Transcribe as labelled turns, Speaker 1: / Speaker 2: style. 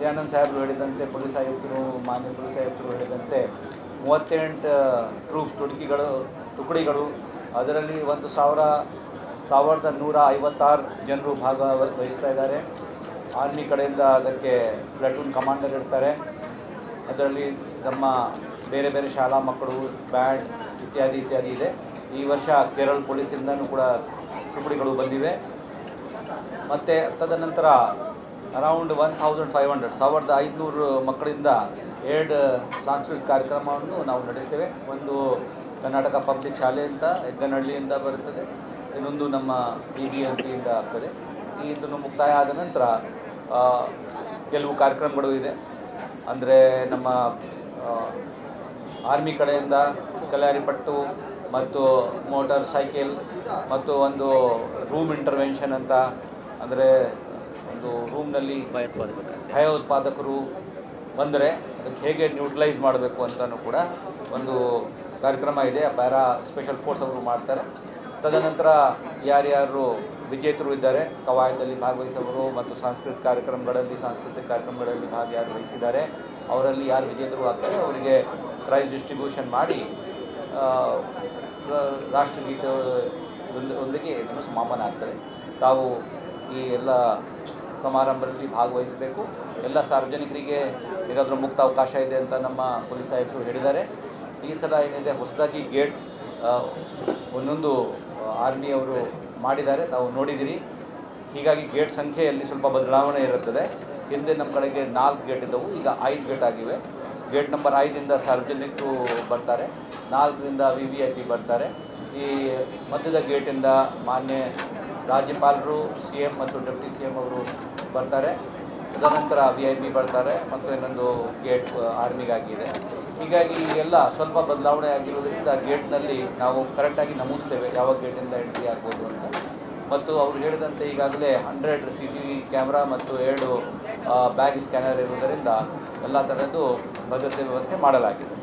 Speaker 1: ದಯಾನಂದ್ ಸಾಹೇಬರು ಹೇಳಿದಂತೆ, ಪೊಲೀಸ್ ಆಯುಕ್ತರು, ಮಾನ್ಯ ಪೊಲೀಸ್ ಆಯುಕ್ತರು ಹೇಳಿದಂತೆ ಮೂವತ್ತೆಂಟು ಟ್ರೂಪ್ಸ್ ತುಡುಕಿಗಳು ತುಕಡಿಗಳು, ಅದರಲ್ಲಿ ಒಂದು ಸಾವಿರ, ಸಾವಿರದ ನೂರ ಐವತ್ತಾರು ಜನರು ಭಾಗವಹಿಸ್ತಾ ಇದ್ದಾರೆ. ಆರ್ಮಿ ಕಡೆಯಿಂದ ಅದಕ್ಕೆ ಪ್ಲಾಟೂನ್ ಕಮಾಂಡರ್ ಇರ್ತಾರೆ. ಅದರಲ್ಲಿ ನಮ್ಮ ಬೇರೆ ಬೇರೆ ಶಾಲಾ ಮಕ್ಕಳು ಬ್ಯಾಂಡ್ ಇತ್ಯಾದಿ ಇತ್ಯಾದಿ ಇದೆ. ಈ ವರ್ಷ ಕೇರಳ ಪೊಲೀಸಿಂದನೂ ಕೂಡ ತುಕಡಿಗಳು ಬಂದಿವೆ. ಮತ್ತು ತದನಂತರ around one thousand five hundred. ಸಾವಿರದ ಐದುನೂರು ಮಕ್ಕಳಿಂದ ಎರಡು ಸಾಂಸ್ಕೃತಿಕ ಕಾರ್ಯಕ್ರಮವನ್ನು ನಾವು ನಡೆಸ್ತೇವೆ. ಒಂದು ಕರ್ನಾಟಕ ಪಬ್ಲಿಕ್ ಶಾಲೆ ಅಂತ ಹೆಗ್ಗನಹಳ್ಳಿಯಿಂದ ಬರುತ್ತದೆ. ಇನ್ನೊಂದು ನಮ್ಮ ಬಿ ಬಿ ಎಂ ಪಿಯಿಂದ ಆಗ್ತದೆ ಇದನ್ನು ಮುಕ್ತಾಯ ಆದ ನಂತರ ಕೆಲವು ಕಾರ್ಯಕ್ರಮಗಳು ಇದೆ. ಅಂದರೆ ನಮ್ಮ ಆರ್ಮಿ ಕಡೆಯಿಂದ ಕಲ್ಯಾರಿಪಟ್ಟು ಮತ್ತು ಮೋಟಾರ್ ಸೈಕಲ್ ಮತ್ತು ಒಂದು ರೂಮ್ ಇಂಟರ್ವೆನ್ಷನ್ ಅಂತ, ಅಂದರೆ ಒಂದು ರೂಮ್ನಲ್ಲಿ ಭಯೋತ್ಪಾದಕರು ಬಂದರೆ ಅದಕ್ಕೆ ಹೇಗೆ ನ್ಯೂಟ್ರಲೈಸ್ ಮಾಡಬೇಕು ಅಂತಲೂ ಕೂಡ ಒಂದು ಕಾರ್ಯಕ್ರಮ ಇದೆ. ಪ್ಯಾರಾ ಸ್ಪೆಷಲ್ ಫೋರ್ಸ್ ಅವರು ಮಾಡ್ತಾರೆ. ತದನಂತರ ಯಾರ್ಯಾರು ವಿಜೇತರು ಇದ್ದಾರೆ ಕವಾಯದಲ್ಲಿ ಭಾಗವಹಿಸೋರು ಮತ್ತು ಸಾಂಸ್ಕೃತಿಕ ಕಾರ್ಯಕ್ರಮಗಳಲ್ಲಿ ಸಾಂಸ್ಕೃತಿಕ ಕಾರ್ಯಕ್ರಮಗಳಲ್ಲಿ ಭಾಗ ಯಾರು ವಹಿಸಿದ್ದಾರೆ ಅವರಲ್ಲಿ ಯಾರು ವಿಜೇತರು ಆಗ್ತಾರೆ, ಅವರಿಗೆ ಪ್ರೈಸ್ ಡಿಸ್ಟ್ರಿಬ್ಯೂಷನ್ ಮಾಡಿ ರಾಷ್ಟ್ರಗೀತೆ ಒಂದಿಗೆ ಸಮಾಪನ ಆಗ್ತಾರೆ ತಾವು ಈ ಎಲ್ಲ ಸಮಾರಂಭದಲ್ಲಿ ಭಾಗವಹಿಸಬೇಕು. ಎಲ್ಲ ಸಾರ್ವಜನಿಕರಿಗೆ ಏನಾದರೂ ಮುಕ್ತ ಅವಕಾಶ ಇದೆ ಅಂತ ನಮ್ಮ ಪೊಲೀಸ್ ಆಯುಕ್ತರು ಹೇಳಿದ್ದಾರೆ. ಈ ಸಲ ಏನಿದೆ, ಹೊಸದಾಗಿ ಗೇಟ್ ಒಂದೊಂದು ಆರ್ಮಿ ಅವರು ಮಾಡಿದ್ದಾರೆ. ತಾವು ನೋಡಿದಿರಿ. ಹೀಗಾಗಿ ಗೇಟ್ ಸಂಖ್ಯೆಯಲ್ಲಿ ಸ್ವಲ್ಪ ಬದಲಾವಣೆ ಇರುತ್ತದೆ. ಹಿಂದೆ ನಮ್ಮ ಕಡೆಗೆ ನಾಲ್ಕು ಗೇಟ್ ಇದ್ದವು, ಈಗ ಐದು ಗೇಟ್ ಆಗಿವೆ. ಗೇಟ್ ನಂಬರ್ ಐದಿಂದ ಸಾರ್ವಜನಿಕರು ಬರ್ತಾರೆ, ನಾಲ್ಕರಿಂದ ವಿ ವಿ ಐ ಪಿ ಬರ್ತಾರೆ. ಈ ಮಧ್ಯದ ಗೇಟಿಂದ ಮಾನ್ಯ ರಾಜ್ಯಪಾಲರು ಸಿ ಎಂ ಮತ್ತು ಡೆಪ್ಟಿ ಸಿ ಎಂ ಅವರು ಬರ್ತಾರೆ. ತದನಂತರ ವಿ ಐ ಪಿ ಬರ್ತಾರೆ ಮತ್ತು ಇನ್ನೊಂದು ಗೇಟ್ ಆರ್ಮಿಗಾಗಿದೆ ಹೀಗಾಗಿ ಎಲ್ಲ ಸ್ವಲ್ಪ ಬದಲಾವಣೆ ಆಗಿರೋದ್ರಿಂದ ಗೇಟ್ನಲ್ಲಿ ನಾವು ಕರೆಕ್ಟಾಗಿ ನಮೂಸ್ತೇವೆ ಯಾವ ಗೇಟಿಂದ ಎಂಟ್ರಿ ಆಗ್ಬೋದು ಅಂತ. ಮತ್ತು ಅವರು ಹೇಳಿದಂತೆ ಈಗಾಗಲೇ ಹಂಡ್ರೆಡ್ ಸಿ ಸಿ ಕ್ಯಾಮ್ರಾ ಮತ್ತು ಎರಡು ಬ್ಯಾಗ್ ಸ್ಕ್ಯಾನರ್ ಇರುವುದರಿಂದ ಎಲ್ಲ ಥರದ್ದು ಭದ್ರತೆ ವ್ಯವಸ್ಥೆ ಮಾಡಲಾಗಿದೆ.